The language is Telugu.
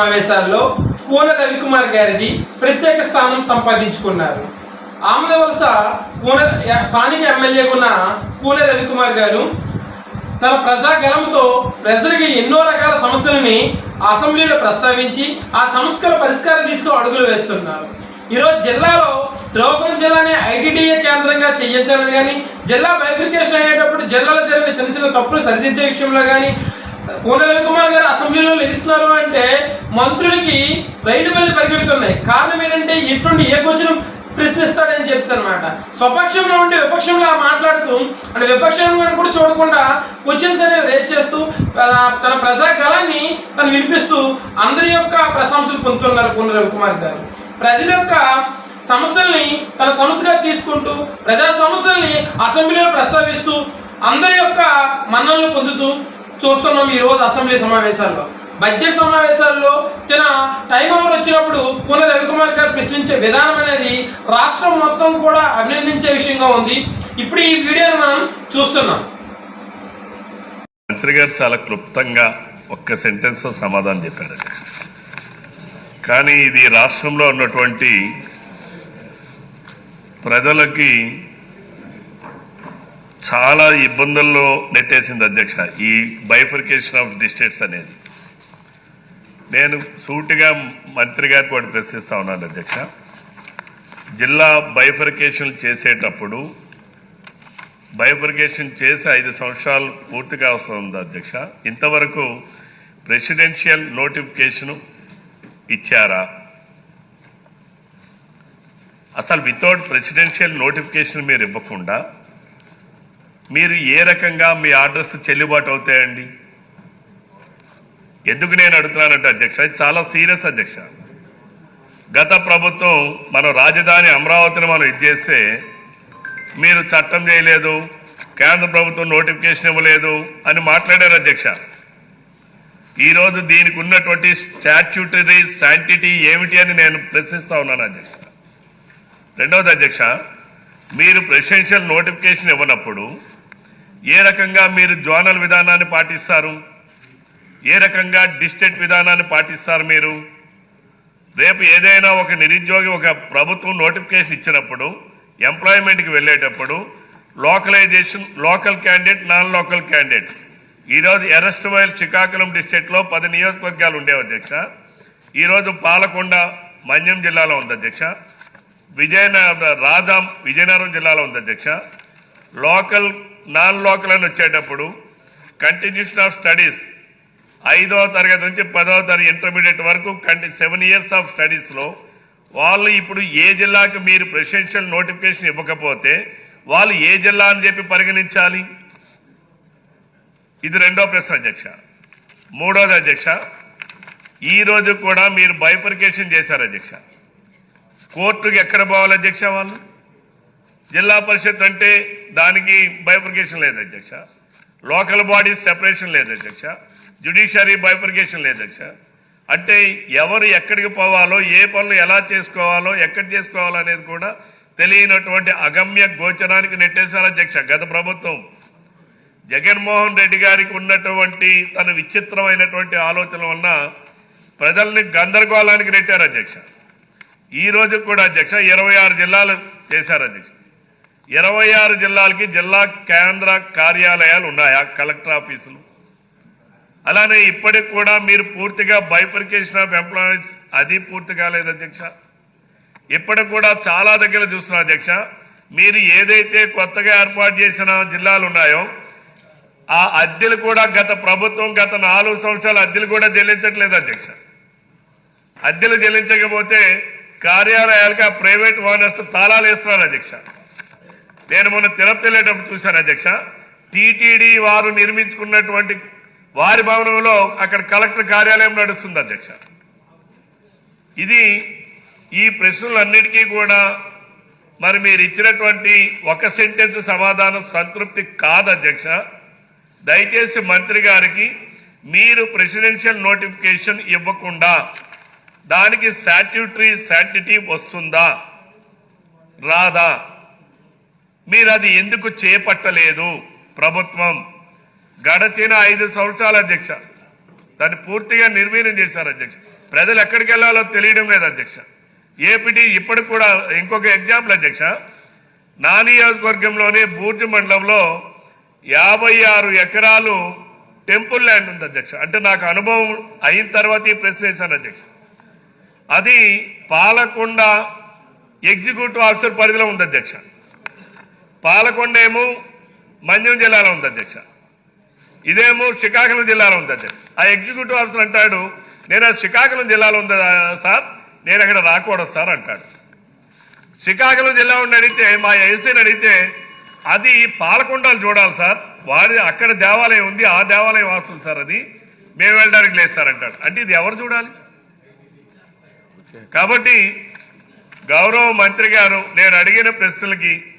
సమావేశాల్లో కూన రవికుమార్ గారిది ప్రత్యేక స్థానం సంపాదించుకున్నారు. ఆమె వలస కూన స్థానిక ఎమ్మెల్యే ఉన్న కూన రవికుమార్ గారు తన ప్రజాగలంతో ప్రజలకి ఎన్నో రకాల సమస్యలని అసెంబ్లీలో ప్రస్తావించి ఆ సమస్యల పరిష్కారం తీసుకు అడుగులు వేస్తున్నారు. ఈరోజు జిల్లాలో శ్రీకాకుళం జిల్లాని ఐటీడీఏ కేంద్రంగా చేయించాలని కానీ జిల్లా బైఫికేషన్ అయ్యేటప్పుడు జిల్లాలో జరిగిన చిన్న చిన్న తప్పులు సరిదిద్దే విషయంలో కానీ కోన రవికుమార్ గారు అసెంబ్లీలో నిలుస్తున్నారు అంటే మంత్రులకి రైలు బల్లి పరిగెడుతున్నాయి. కారణం ఏంటంటే ఇటువంటి ఏ క్వశ్చన్ ప్రశ్నిస్తాడని చెప్పేసి అనమాట స్వపక్షంలో ఉండి విపక్షంలో మాట్లాడుతూ అంటే విపక్షంలో కూడా చూడకుండా క్వశ్చన్స్ అనేవి రేట్ చేస్తూ తన ప్రజాగలాన్ని తను వినిపిస్తూ అందరి యొక్క ప్రశంసలు పొందుతున్నారు కోన రవికుమార్ గారు. ప్రజల యొక్క సమస్యల్ని తన సమస్యగా తీసుకుంటూ ప్రజా సమస్యల్ని అసెంబ్లీలో ప్రస్తావిస్తూ అందరి యొక్క మన్ననలు పొందుతూ చూస్తున్నాం ఈ రోజు అసెంబ్లీ సమావేశాల్లో. బడ్జెట్ సమావేశాల్లో తన టైం అవర్ వచ్చినప్పుడు పూన రవికుమార్ గారు ప్రశ్నించే విధానం అనేది రాష్ట్రం మొత్తం కూడా అభినందించే విషయంగా ఉంది. ఇప్పుడు ఈ వీడియోని మనం చూస్తున్నాం. మంత్రి గారు చాలా క్లుప్తంగా ఒక్క సెంటెన్స్ సమాధానం చెప్పారు. కానీ ఇది రాష్ట్రంలో ఉన్నటువంటి ప్రజలకి చాలా ఇబ్బందుల్లో నెట్టేసింది అధ్యక్ష ఈ బైఫర్కేషన్ ఆఫ్ డిస్ట్రిక్ట్స్ అనేది. నేను సూటిగా మంత్రి గారికి ఒకటి ప్రశ్నిస్తా ఉన్నాను అధ్యక్ష. జిల్లా బైఫర్కేషన్ చేసేటప్పుడు బైఫర్కేషన్ చేసి ఐదు సంవత్సరాలు పూర్తిగా వస్తుంది అధ్యక్ష. ఇంతవరకు ప్రెసిడెన్షియల్ నోటిఫికేషన్ ఇచ్చారా? అసలు వితౌట్ ప్రెసిడెన్షియల్ నోటిఫికేషన్ మీరు ఇవ్వకుండా మీరు ఏ రకంగా మీ ఆర్డర్స్ చెల్లుబాటు అవుతాయండి? ఎందుకు నేను అడుగుతున్నానంటే అధ్యక్ష ఇది చాలా సీరియస్ అధ్యక్ష. గత ప్రభుత్వం మన రాజధాని అమరావతిని మనం ఇది చేస్తే మీరు చట్టం చేయలేదు కేంద్ర ప్రభుత్వం నోటిఫికేషన్ ఇవ్వలేదు అని మాట్లాడారు అధ్యక్ష. ఈరోజు దీనికి ఉన్నటువంటి స్టాచ్యూటరీ శాంటిటీ ఏమిటి అని నేను ప్రశ్నిస్తా ఉన్నాను అధ్యక్ష. రెండవది అధ్యక్ష మీరు ప్రెసిడెన్షియల్ నోటిఫికేషన్ ఇవ్వనప్పుడు ఏ రకంగా మీరు జోనల్ విధానాన్ని పాటిస్తారు? ఏ రకంగా డిస్ట్రిక్ట్ విధానాన్ని పాటిస్తారు మీరు? రేపు ఏదైనా ఒక నిరుద్యోగి ఒక ప్రభుత్వం నోటిఫికేషన్ ఇచ్చినప్పుడు ఎంప్లాయ్మెంట్కి వెళ్ళేటప్పుడు localisation local candidate non local candidate ఈరోజు ఎరెస్ట్ వైల్ శ్రీకాకుళం డిస్ట్రిక్ట్లో పది నియోజకవర్గాలు ఉండేవి అధ్యక్ష. ఈరోజు పాలకొండ మన్యం జిల్లాలో ఉంది అధ్యక్ష. విజయనగరం రాజాం విజయనగరం జిల్లాలో ఉంది అధ్యక్ష. లోకల్ నాన్ లోకల్ అని వచ్చేటప్పుడు కంటిన్యూషన్ ఆఫ్ స్టడీస్ ఐదవ తరగతి నుంచి పదవ తరగతి ఇంటర్మీడియట్ వరకు కంటి సెవెన్ ఇయర్స్ ఆఫ్ స్టడీస్లో వాళ్ళు ఇప్పుడు ఏ జిల్లాకి మీరు ప్రెసిడెన్షియల్ నోటిఫికేషన్ ఇవ్వకపోతే వాళ్ళు ఏ జిల్లా అని చెప్పి పరిగణించాలి? ఇది రెండో ప్రశ్న అధ్యక్ష. మూడోది అధ్యక్ష ఈ రోజు కూడా మీరు బైఫర్కేషన్ చేశారు అధ్యక్ష. కోర్టుకి ఎక్కడ పోవాలి అధ్యక్ష వాళ్ళు? జిల్లా పరిషత్ అంటే దానికి బైఫర్కేషన్ లేదు అధ్యక్ష. లోకల్ బాడీస్ సెపరేషన్ లేదు అధ్యక్ష. జ్యుడిషియరీ బైఫర్కేషన్ లేదు అధ్యక్ష. అంటే ఎవరు ఎక్కడికి పోవాలో ఏ పనులు ఎలా చేసుకోవాలో ఎక్కడ చేసుకోవాలో అనేది కూడా తెలియనటువంటి అగమ్య గోచరానికి నెట్టేశారు అధ్యక్ష గత ప్రభుత్వం. జగన్మోహన్ రెడ్డి గారికి ఉన్నటువంటి తన విచిత్రమైనటువంటి ఆలోచన వలన ప్రజల్ని గందరగోళానికి నెట్టారు అధ్యక్ష. ఈ కూడా అధ్యక్ష ఇరవై ఆరు జిల్లాలు చేశారు అధ్యక్ష. ఇరవై ఆరు జిల్లాలకి జిల్లా కేంద్ర కార్యాలయాలు ఉన్నాయా కలెక్టర్ ఆఫీసులు. అలానే ఇప్పటికి కూడా మీరు పూర్తిగా బైఫర్కేషన్ ఆఫ్ ఎంప్లాయీస్ అది పూర్తి కాలేదు అధ్యక్ష. ఇప్పటికి కూడా చాలా దగ్గర చూస్తున్నా అధ్యక్ష మీరు ఏదైతే కొత్తగా ఏర్పాటు చేసిన జిల్లాలు ఉన్నాయో ఆ అద్దెలు కూడా గత ప్రభుత్వం గత నాలుగు సంవత్సరాలు అద్దెలు కూడా చెల్లించట్లేదు అధ్యక్ష. అద్దెలు చెల్లించకపోతే కార్యాలయాలకు ఆ ప్రైవేట్ ఓనర్స్ తాళాలు వేస్తున్నారు అధ్యక్ష. నేను మొన్న తిరుపతి వెళ్ళేటప్పుడు చూశాను అధ్యక్ష. టీటీడీ వారు నిర్మించుకున్నటువంటి వారి భవనంలో అక్కడ కలెక్టర్ కార్యాలయం నడుస్తుంది అధ్యక్ష. ఇది ఈ ప్రశ్నలన్నిటికీ కూడా మరి మీరు ఇచ్చినటువంటి ఒక సెంటెన్స్ సమాధానం సంతృప్తి కాదు అధ్యక్ష. దయచేసి మంత్రి గారికి మీరు ప్రెసిడెన్షియల్ నోటిఫికేషన్ ఇవ్వకుండా దానికి స్టాట్యూటరీ శాంటిటీ వస్తుందా? రాదా? మీరు అది ఎందుకు చేపట్టలేదు? ప్రభుత్వం గడచిన ఐదు సంవత్సరాల అధ్యక్ష. దాన్ని పూర్తిగా నిర్వీర్యం చేశారు అధ్యక్ష. ప్రజలు ఎక్కడికి వెళ్ళాలో తెలియడం లేదు అధ్యక్ష. ఏపీటీ ఇప్పటికి కూడా ఇంకొక ఎగ్జాంపుల్ అధ్యక్ష. నా నియోజకవర్గంలోని బూర్జి మండలంలో యాభై ఆరు ఎకరాలు టెంపుల్ ల్యాండ్ ఉంది అధ్యక్ష. అంటే నాకు అనుభవం అయిన తర్వాత ఈ ప్రశ్న వేశాను అధ్యక్ష. అది పాలకొండ ఎగ్జిక్యూటివ్ ఆఫీసర్ పరిధిలో ఉంది అధ్యక్ష. పాలకొండ ఏమో మంజం జిల్లాలో ఉంది అధ్యక్ష. ఇదేమో శ్రీకాకుళం జిల్లాలో ఉంది అధ్యక్ష. ఆ ఎగ్జిక్యూటివ్ ఆఫీసర్ అంటాడు నేను ఆ శ్రీకాకుళం జిల్లాలో ఉంది సార్? నేను అక్కడ రాకూడదు సార్ అంటాడు. శ్రీకాకుళం జిల్లా ఉండి అడిగితే మా ఎస్సీని అడిగితే అది పాలకొండలు చూడాలి సార్. వారి అక్కడ దేవాలయం ఉంది ఆ దేవాలయం వాస్తుంది సార్ అది. మేము వెళ్ళడానికి లేదు సార్ అంటాడు. అంటే ఇది ఎవరు చూడాలి? కాబట్టి గౌరవ మంత్రి గారు నేను అడిగిన ప్రశ్నలకి